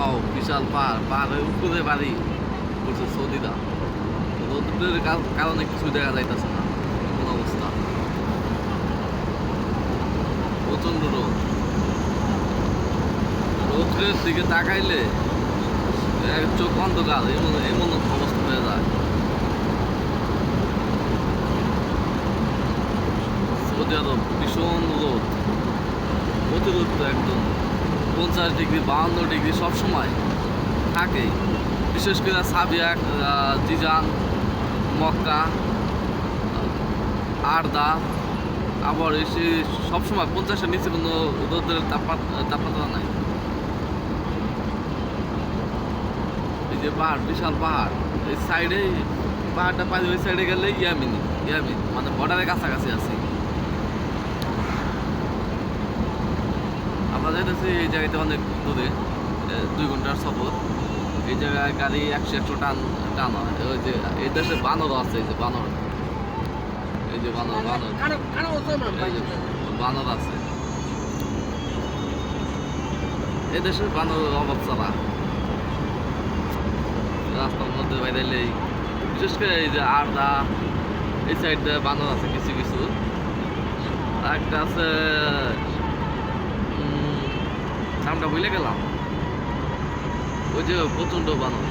ও বিশাল পাহাড়, পাহাড়ের উপরে বাড়ি করছে সৌদিরা। রোদ্রের কা- কারণে কিছু দেখা যাইতেছে না কোন অবস্থা। প্রচণ্ড রোদ। রোদ্রের দিকে তাকাইলে চোখ অন্ধকার, এমন এমন অবস্থা হয়ে যায়। সৌদি আরব ভীষণ রোদ। অতিরিক্ত একদম। পঞ্চাশ ডিগ্রি, বাহান্ন ডিগ্রি সব সময় থাকে। বিশেষ করে সাবিয়াক জিজান, মক্কা, আরদা, আবার এসে সবসময় পঞ্চাশের নিচে কোনো রোদের তাপমাত্রা নাই। এই যে পাহাড়, বিশাল পাহাড়, এই সাইডে পাহাড়টা পাই ওই সাইডে গেলে ইয়ামিনি, ইয়ামিন মানে বর্ডারের কাছাকাছি আছে। আমরা যাইতেছি এই জায়গাতে অনেক দূরে দুই ঘণ্টার সফর। এই জায়গায় গাড়ি একশো একশো টান টান ওই যে এই দেশে বানর আছে এই যে বানর। এই যে বানর বানর। বানর আছে। এই দেশে বানর অভাব ছাড়া। রাস্তার মধ্যে বাইরেলেই। বিশেষ করে এই যে আরদা এই সাইড বানর আছে কিছু কিছু। একটা আছে নামটা ভুলে গেলাম। ওই যে প্রচণ্ড বানর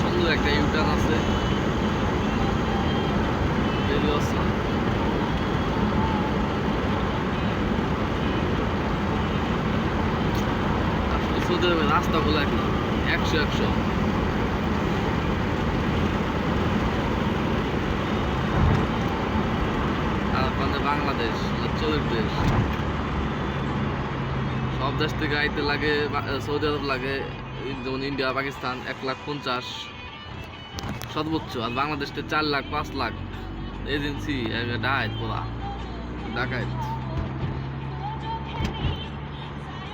সামনে একটা ইউটার্ন আছে। সৌদি আরবের রাস্তাগুলো একদম একশো একশো। আমাদের বাংলাদেশ চোরের দেশ। সব দেশ থেকে আইতে লাগে সৌদি আরব লাগে যেমন ইন্ডিয়া, পাকিস্তান, এক লাখ পঞ্চাশ। সর্বোচ্চ আর বাংলাদেশে চার লাখ, পাঁচ লাখ এজেন্সি ডাকাত পুরা ডাকাত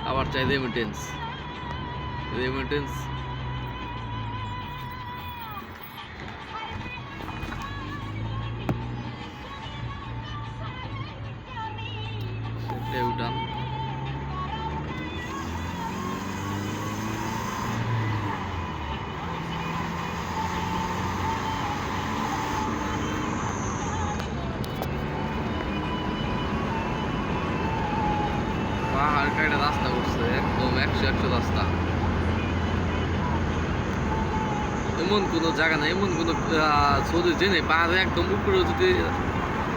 আবার চাই রেমিটেন্স রেমিটেন্স কাটা রাস্তা করছে একদম একশো একশো রাস্তা। এমন কোনো জায়গা নাই, এমন কোনো সৌদি জেনে পাহাড়ে একদম উপরে যদি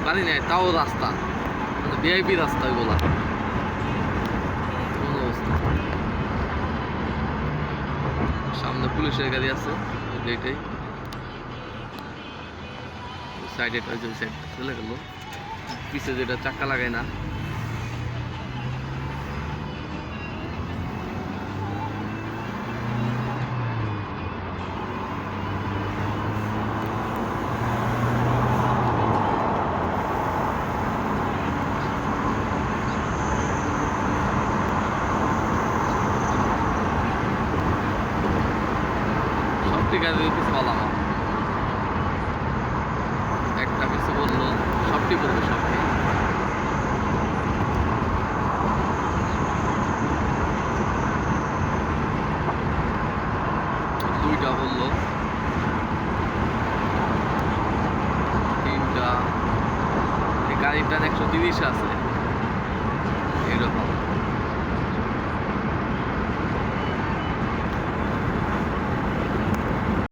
বাড়ি নেয় তাও রাস্তা। মানে ভিআইপি রাস্তা ওইগুলা সামনে পুলিশের গাড়ি আছে এটাই সাইডে চলে গেল। পিছে যেটা চাক্কা লাগায় না। গাড়ি পিছু বললাম একটা পিছু বলল, সবটি বলব সবটি। দুইটা বলল। তিনটা। এই গাড়িটার একশো তিরিশ আছে। এরকম